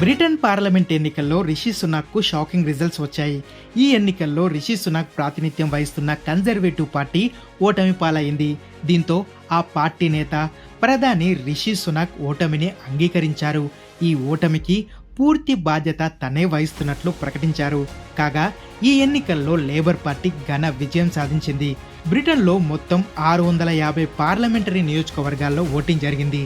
Britain parliament ఎన్నికల్లో Rishi సునాక్కు shocking results వచ్చాయి. ఈ ఎన్నికల్లో రిషి సునాక్ ప్రాతినిధ్యం వహిస్తున్న కన్జర్వేటివ్ పార్టీ ఓటమి పాలైంది. దీంతో ఆ పార్టీ నేత ప్రధాని రిషి సునాక్ ఓటమిని అంగీకరించారు. ఈ ఓటమికి పూర్తి బాధ్యత తనే వహిస్తున్నట్లు ప్రకటించారు. కాగా ఈ ఎన్నికల్లో లేబర్ పార్టీ ఘన విజయం సాధించింది. బ్రిటన్లో మొత్తం ఆరు వందల యాభై పార్లమెంటరీ నియోజకవర్గాల్లో ఓటింగ్ జరిగింది.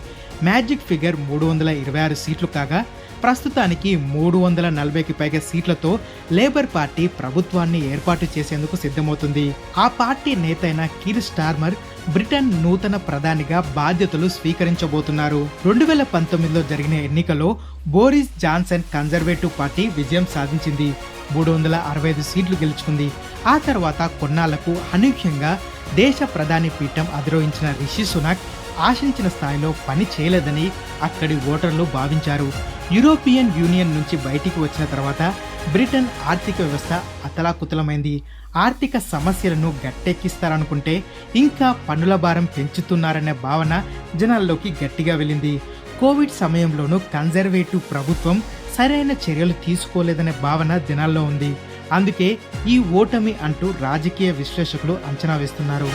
మ్యాజిక్ ఫిగర్ మూడు వందల ఇరవై ఆరు సీట్లు కాగా ప్రస్తుతానికి మూడు వందల నలభైకి పైగా సీట్లతో లేబర్ పార్టీ ప్రభుత్వాన్ని ఏర్పాటు చేసేందుకు సిద్ధమవుతుంది. ఆ పార్టీ నేత అయిన కీర్ స్టార్మర్ బ్రిటన్ నూతన ప్రధానిగా బాధ్యతలు స్వీకరించబోతున్నారు. రెండు వేల పంతొమ్మిదిలో జరిగిన ఎన్నికలో బోరిస్ జాన్సన్ కన్జర్వేటివ్ పార్టీ విజయం సాధించింది. మూడు వందల అరవై ఐదు సీట్లు గెలుచుకుంది. ఆ తర్వాత కొన్నాళ్ళకు అనూహ్యంగా దేశ ప్రధాని పీఠం అధిరోహించిన రిషి సునాక్ ఆశించిన స్థాయిలో పని చేయలేదని అక్కడి ఓటర్లు భావించారు. యూరోపియన్ యూనియన్ నుంచి బయటికి వచ్చిన తర్వాత బ్రిటన్ ఆర్థిక వ్యవస్థ అతలాకుతలమైంది. ఆర్థిక సమస్యలను గట్టెక్కిస్తారనుకుంటే ఇంకా పన్నుల భారం పెంచుతున్నారనే భావన జనాల్లోకి గట్టిగా వెళ్ళింది. కోవిడ్ సమయంలోనూ కన్జర్వేటివ్ ప్రభుత్వం సరైన చర్యలు తీసుకోలేదనే భావన జనాల్లో ఉంది. అందుకే ఈ ఓటమి అంటూ రాజకీయ విశ్లేషకులు అంచనా వేస్తున్నారు.